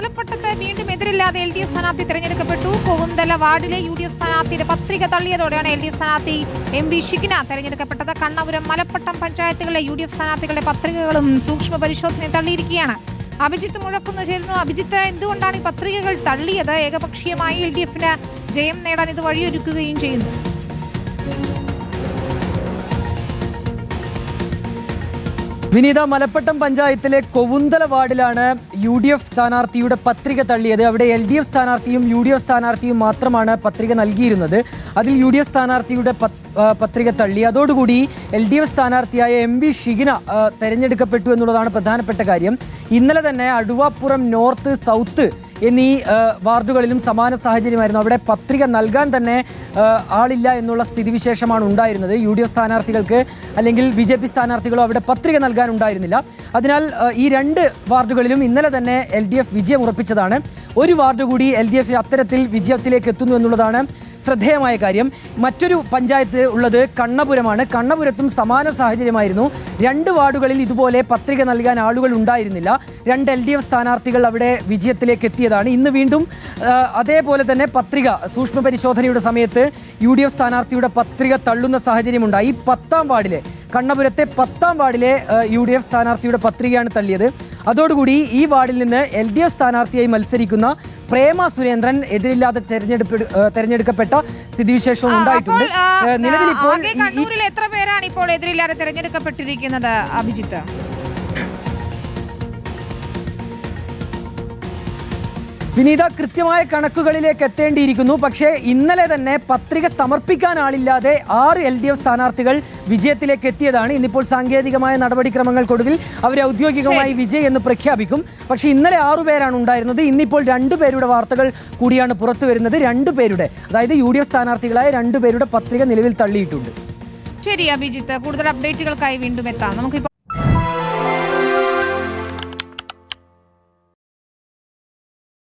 മലപ്പട്ടത്ത് വീണ്ടും എതിരില്ലാതെ L D F സ്ഥാനാർത്ഥി തെരഞ്ഞെടുക്കപ്പെട്ടു. കോവുന്തല വാർഡിലെ യു ഡി എഫ് സ്ഥാനാർത്ഥിയുടെ പത്രിക തള്ളിയതോടെയാണ് എൽ ഡി എഫ് സ്ഥാനാർത്ഥി എം വി ഷിഖിന തെരഞ്ഞെടുക്കപ്പെട്ടത്. കണ്ണപുരം മലപ്പട്ടം പഞ്ചായത്തുകളിലെ യു ഡി എഫ് സ്ഥാനാർത്ഥികളുടെ പത്രികകളും സൂക്ഷ്മ പരിശോധന തള്ളിയിരിക്കുകയാണ്. അഭിജിത്ത് മുഴക്കുന്നു ചേരുന്നു. അഭിജിത്ത് എന്തുകൊണ്ടാണ് ഈ പത്രികകൾ തള്ളിയത്? ഏകപക്ഷീയമായി എൽ ഡി എഫിന് ജയം നേടാൻ ഇത് വഴിയൊരുക്കുകയും ചെയ്യുന്നു. വിനീത മലപ്പട്ടം പഞ്ചായത്തിലെ കൊവുന്തല വാർഡിലാണ് യു ഡി എഫ് സ്ഥാനാർത്ഥിയുടെ പത്രിക തള്ളിയത്. അവിടെ എൽ ഡി എഫ് സ്ഥാനാർത്ഥിയും യു ഡി എഫ് സ്ഥാനാർത്ഥിയും മാത്രമാണ് പത്രിക നൽകിയിരുന്നത്. അതിൽ യു ഡി എഫ് സ്ഥാനാർത്ഥിയുടെ പത്രിക തള്ളി. അതോടുകൂടി എൽ ഡി എഫ് സ്ഥാനാർത്ഥിയായ എം വി ഷിഗിന തെരഞ്ഞെടുക്കപ്പെട്ടു എന്നുള്ളതാണ് പ്രധാനപ്പെട്ട കാര്യം. ഇന്നലെ തന്നെ അടുവാപ്പുറം നോർത്ത് സൗത്ത് എന്നീ വാർഡുകളിലും സമാന സാഹചര്യമായിരുന്നു. അവിടെ പത്രിക നൽകാൻ തന്നെ ആളില്ല എന്നുള്ള സ്ഥിതിവിശേഷമാണ് ഉണ്ടായിരുന്നത്. യു ഡി എഫ് സ്ഥാനാർത്ഥികൾക്ക് അല്ലെങ്കിൽ ബി ജെ പി സ്ഥാനാർത്ഥികളോ അവിടെ പത്രിക നൽകാൻ ഉണ്ടായിരുന്നില്ല. അതിനാൽ ഈ രണ്ട് വാർഡുകളിലും ഇന്നലെ തന്നെ എൽ ഡി എഫ് വിജയം ഉറപ്പിച്ചതാണ്. ഒരു വാർഡ് കൂടി എൽ ഡി എഫ് അത്തരത്തിൽ വിജയത്തിലേക്ക് എത്തുന്നു എന്നുള്ളതാണ് ശ്രദ്ധേയമായ കാര്യം. മറ്റൊരു പഞ്ചായത്ത് ഉള്ളത് കണ്ണപുരമാണ്. കണ്ണപുരത്തും സമാന സാഹചര്യമായിരുന്നു. രണ്ട് വാർഡുകളിൽ ഇതുപോലെ പത്രിക നൽകാൻ ആളുകൾ ഉണ്ടായിരുന്നില്ല. രണ്ട് എൽ ഡി എഫ് സ്ഥാനാർത്ഥികൾ അവിടെ വിജയത്തിലേക്ക് എത്തിയതാണ്. ഇന്ന് വീണ്ടും അതേപോലെ തന്നെ പത്രിക സൂക്ഷ്മ പരിശോധനയുടെ സമയത്ത് യു ഡി എഫ് സ്ഥാനാർത്ഥിയുടെ പത്രിക തള്ളുന്ന സാഹചര്യമുണ്ടായി. പത്താം വാർഡിലെ കണ്ണപുരത്തെ പത്താം വാർഡിലെ യു ഡി എഫ് സ്ഥാനാർത്ഥിയുടെ പത്രികയാണ് തള്ളിയത്. അതോടുകൂടി ഈ വാർഡിൽ നിന്ന് എൽ ഡി എഫ് സ്ഥാനാർത്ഥിയായി മത്സരിക്കുന്ന പ്രേമ സുരേന്ദ്രൻ എതിരില്ലാതെ തെരഞ്ഞെടുപ്പ് തെരഞ്ഞെടുക്കപ്പെട്ട സ്ഥിതിവിശേഷവും ഉണ്ടായിട്ടുണ്ട്. നിലവിൽ ഇപ്പോൾ എത്ര പേരാണ് ഇപ്പോൾ എതിരില്ലാതെ തെരഞ്ഞെടുക്കപ്പെട്ടിരിക്കുന്നത് അഭിജിത്ത്? വിനീത കൃത്യമായ കണക്കുകളിലേക്ക് എത്തേണ്ടിയിരിക്കുന്നു. പക്ഷേ ഇന്നലെ തന്നെ പത്രിക സമർപ്പിക്കാൻ ആളില്ലാതെ ആറ് എൽ ഡി എഫ് സ്ഥാനാർത്ഥികൾ വിജയത്തിലേക്ക് എത്തിയതാണ്. ഇന്നിപ്പോൾ സാങ്കേതികമായ നടപടിക്രമങ്ങൾക്കൊടുവിൽ അവരെ ഔദ്യോഗികമായി വിജയ് എന്ന് പ്രഖ്യാപിക്കും. പക്ഷേ ഇന്നലെ ആറുപേരാണ് ഉണ്ടായിരുന്നത്. ഇന്നിപ്പോൾ രണ്ടുപേരുടെ വാർത്തകൾ കൂടിയാണ് പുറത്തു വരുന്നത്. രണ്ടുപേരുടെ അതായത് യു ഡി എഫ് സ്ഥാനാർത്ഥികളായ രണ്ടുപേരുടെ പത്രിക നിലവിൽ തള്ളിയിട്ടുണ്ട്. ശരി അഭിജിത്ത്. കൂടുതൽ അപ്ഡേറ്റുകൾക്കായി വീണ്ടും എത്താം. നമുക്കിപ്പോൾ